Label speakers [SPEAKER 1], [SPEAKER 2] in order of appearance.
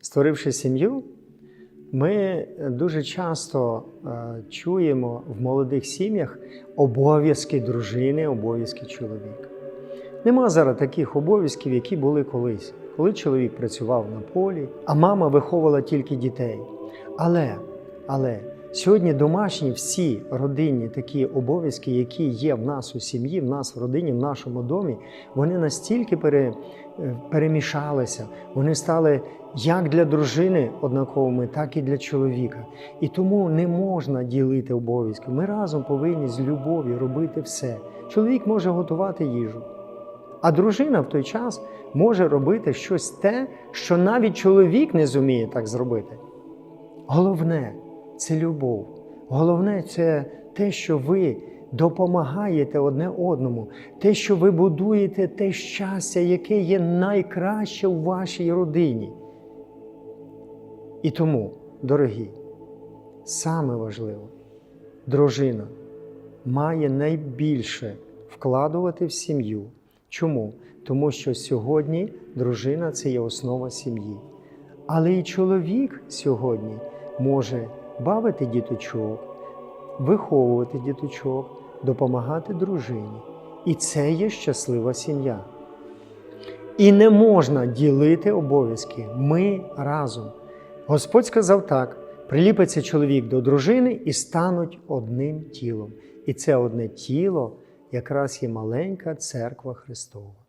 [SPEAKER 1] створивши сім'ю, ми дуже часто е, чуємо в молодих сім'ях обов'язки дружини, обов'язки чоловіка. Нема зараз таких обов'язків, які були колись, коли чоловік працював на полі, а мама виховувала тільки дітей. Але, але сьогодні домашні всі родинні такі обов'язки, які є в нас у сім'ї, в нас в родині, в нашому домі, вони настільки пере, е, перемішалися, вони стали як для дружини однаковими, так і для чоловіка. І тому не можна ділити обов'язки. Ми разом повинні з любов'ю робити все. Чоловік може готувати їжу. А дружина в той час може робити щось те, що навіть чоловік не зуміє так зробити. Головне це любов. Головне це те, що ви допомагаєте одне одному, те, що ви будуєте те щастя, яке є найкраще у вашій родині. І тому, дорогі, саме важливо, дружина має найбільше вкладувати в сім'ю. Чому? Тому що сьогодні дружина це є основа сім'ї. Але і чоловік сьогодні може бавити діточок, виховувати діточок, допомагати дружині. І це є щаслива сім'я. І не можна ділити обов'язки. Ми разом. Господь сказав так: приліпиться чоловік до дружини і стануть одним тілом. І це одне тіло якраз є маленька церква Христова.